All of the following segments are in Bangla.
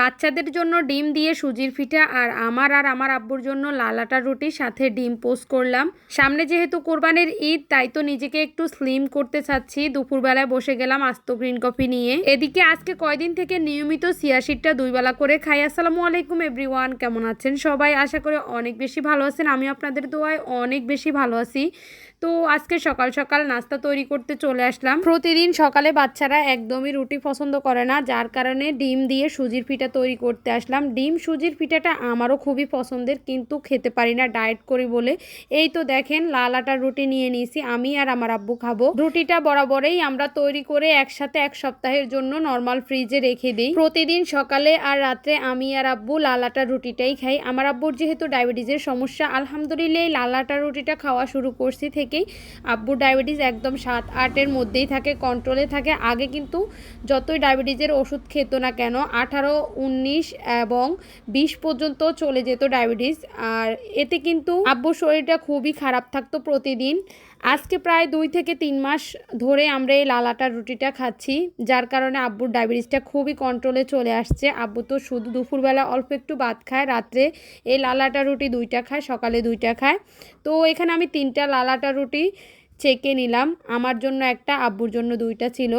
বাচ্চাদের জন্য ডিম দিয়ে সুজির পিঠা আর আমার আর আমার আব্বুর জন্য লালাটা রুটি সাথে ডিম পোস্ট করলাম। সামনে যেহেতু কোরবানির ঈদ, তাই তো নিজেকে একটু স্লিম করতে চাচ্ছি। দুপুরবেলায় বসে গেলাম আস্ত গ্রিন কফি নিয়ে। এদিকে আজকে কয়দিন থেকে নিয়মিত সিয়াশিটটা দুই বেলা করে খাই। আসসালামু আলাইকুম এভরিওয়ান, কেমন আছেন সবাই? আশা করে অনেক বেশি ভালো আছেন। আমি আপনাদের দোয়ায় অনেক বেশি ভালো আছি। তো আজকে সকাল সকাল নাস্তা তৈরি করতে চলে আসলাম। প্রতিদিন সকালে বাচ্চারা একদমই রুটি পছন্দ করে না, যার কারণে ডিম দিয়ে সুজির পিঠা তৈরি করতে আসলাম। ডিম, সুজির পিঠাটা আমারও খুবই পছন্দের, কিন্তু খেতে পারি না, ডায়েট করি বলে। এই তো দেখেন, লাল আটার রুটি নিয়ে নিয়েছি, আমি আর আমার আব্বু খাব। রুটিটা বরাবরেই আমরা তৈরি করে একসাথে এক সপ্তাহের জন্য নর্মাল ফ্রিজে রেখে দিই। প্রতিদিন সকালে আর রাত্রে আমি আর আব্বু লাল আটার রুটিটাই খাই। আমার আব্বুর যেহেতু ডায়াবেটিসের সমস্যা, আলহামদুলিল্লাহ লাল আটার রুটিটা খাওয়া শুরু করছি থেকেই। আব্বুর ডায়াবেটিস একদম সাত আটের মধ্যেই থাকে কন্ট্রোলে থাকে। আগে কিন্তু যতই ডায়াবেটিসের ওষুধ খেত না কেন, আঠারো, উনিশ এবং বিশ পর্যন্ত চলে যেত ডায়াবেটিস। আর এতে কিন্তু আব্বুর শরীরটা খুবই খারাপ থাকতো প্রতিদিন। আজকে প্রায় দুই থেকে তিন মাস ধরে আমরা এই লালাটার রুটিটা খাচ্ছি, যার কারণে আব্বুর ডায়াবেটিসটা খুবই কন্ট্রোলে চলে আসছে। আব্বু তো শুধু দুপুরবেলা অল্প একটু ভাত খায়, রাত্রে এই লাল আটা রুটি দুইটা খায়, সকালে দুইটা খায়। তো এখানে আমি তিনটা লাল আটা রুটি চেকে নিলাম। আমার জন্য একটা আব্বুর জন্য দুইটা ছিল।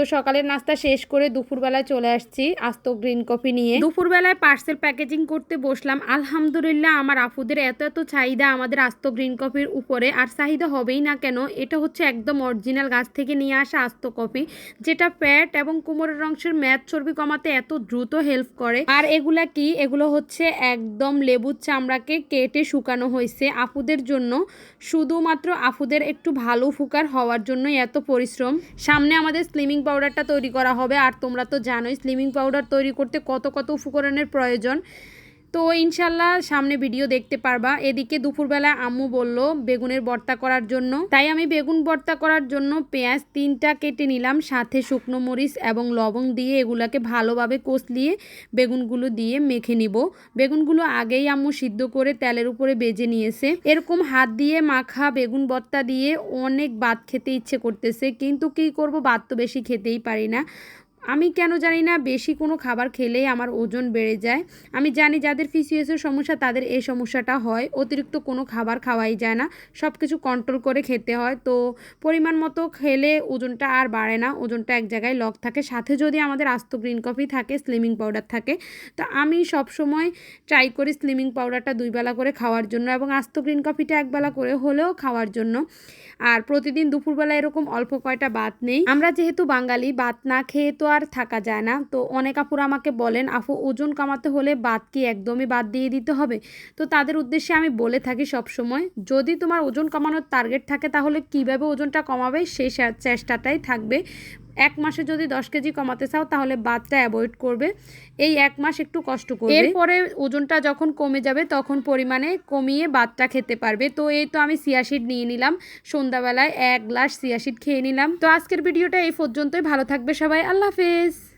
তো সকালের নাস্তা শেষ করে দুপুরবেলায় চলে আসছি আস্ত গ্রিন কফি নিয়ে। দুপুরবেলায় পার্সেল প্যাকেজিং করতে বসলাম। আলহামদুলিল্লাহ, আমার আপুদের এত এত চাহিদা আমাদের আস্ত গ্রিন কফির উপরে। আর চাহিদা হবেই না কেন, এটা হচ্ছে একদম অরিজিনাল গাছ থেকে নিয়ে আসা আস্ত কফি, যেটা ফ্যাট এবং কোমরের অংশের ম্যাথ চর্বি কমাতে এত দ্রুত হেল্প করে। আর এগুলা কি? এগুলো হচ্ছে একদম লেবুর চামড়াকে কেটে শুকানো হয়েছে আপুদের জন্য। শুধুমাত্র আপুদের একটু ভালো ফুকার হওয়ার জন্যই এত পরিশ্রম। সামনে আমাদের স্লিমিং পাউডারটা তৈরি করা হবে। আর তোমরা তো জানোই স্লিমিং পাউডার তৈরি করতে কত কত উপকরণের প্রয়োজন। তো ইনশাল্লাহ সামনে ভিডিও দেখতে পারবা। এদিকে দুপুরবেলা আম্মু বলল, বেগুনের ভর্তা করার জন্য। তাই আমি বেগুন ভর্তা করার জন্য পেঁয়াজ তিনটা কেটে নিলাম, সাথে শুকনো মরিচ এবং লবণ দিয়ে এগুলাকে ভালোভাবে কষলিয়ে বেগুনগুলো দিয়ে মেখে নিব। বেগুনগুলো আগেই আম্মু সিদ্ধ করে তেলের উপরে বেজে নিয়েছে। এরকম হাত দিয়ে মাখা বেগুন ভর্তা দিয়ে অনেক ভাত খেতে ইচ্ছে করতেছে, কিন্তু কি করব? ভাত তো বেশি খেতেই পারি না। আমি কেন জানি না, বেশি কোনো খাবার খেলেই আমার ওজন বেড়ে যায়। আমি জানি যাদের পিসিএসের সমস্যা, তাদের এই সমস্যাটা হয়। অতিরিক্ত কোনো খাবার খাওয়াই যায় না। সব কিছু কন্ট্রোল করে খেতে হয়। তো পরিমাণ মতো খেলে ওজনটা আর বাড়ে না। ওজনটা এক জায়গায় লক থাকে। সাথে যদি আমাদের আস্ত গ্রিন কফি থাকে স্লিমিং পাউডার থাকে, তো আমি সব সময় ট্রাই করি স্লিমিং পাউডারটা দুই বেলা করে খাওয়ার জন্য এবং আস্ত গ্রিন কফিটা একবেলা করে হলেও খাওয়ার জন্য। আর প্রতিদিন দুপুরবেলা এরকম অল্প কয়টা বাত নেই। আমরা যেহেতু বাঙালি, বাত না খেয়ে তো আর থাকা যায় না। তো অনেক আপুরা আমাকে বলেন, আপু, ওজন কমাতে হলে বাদ কি একদমই বাদ দিয়ে দিতে হবে? তো তাদের উদ্দেশ্যে আমি বলে থাকি সব সময় যদি তোমার ওজন কমানোর টার্গেট থাকে তাহলে কীভাবে ওজনটা কমাবে? সেই চেষ্টাটাই থাকবে। এক মাসে যদি দশ কেজি কমাতে চাও, তাহলে বাদটা অ্যাভয়েড করবে। এই এক মাস একটু কষ্ট করবে। এরপরে ওজনটা যখন কমে যাবে, তখন পরিমাণে কমিয়ে বাদটা খেতে পারবে। তো এই তো আমি সিয়াশিড নিয়ে নিলাম। সন্ধ্যাবেলায় এক গ্লাস সিয়াশিড খেয়ে নিলাম। তো আজকের ভিডিওটা এই পর্যন্তই। ভালো থাকবে সবাই। আল্লাহ হাফেজ।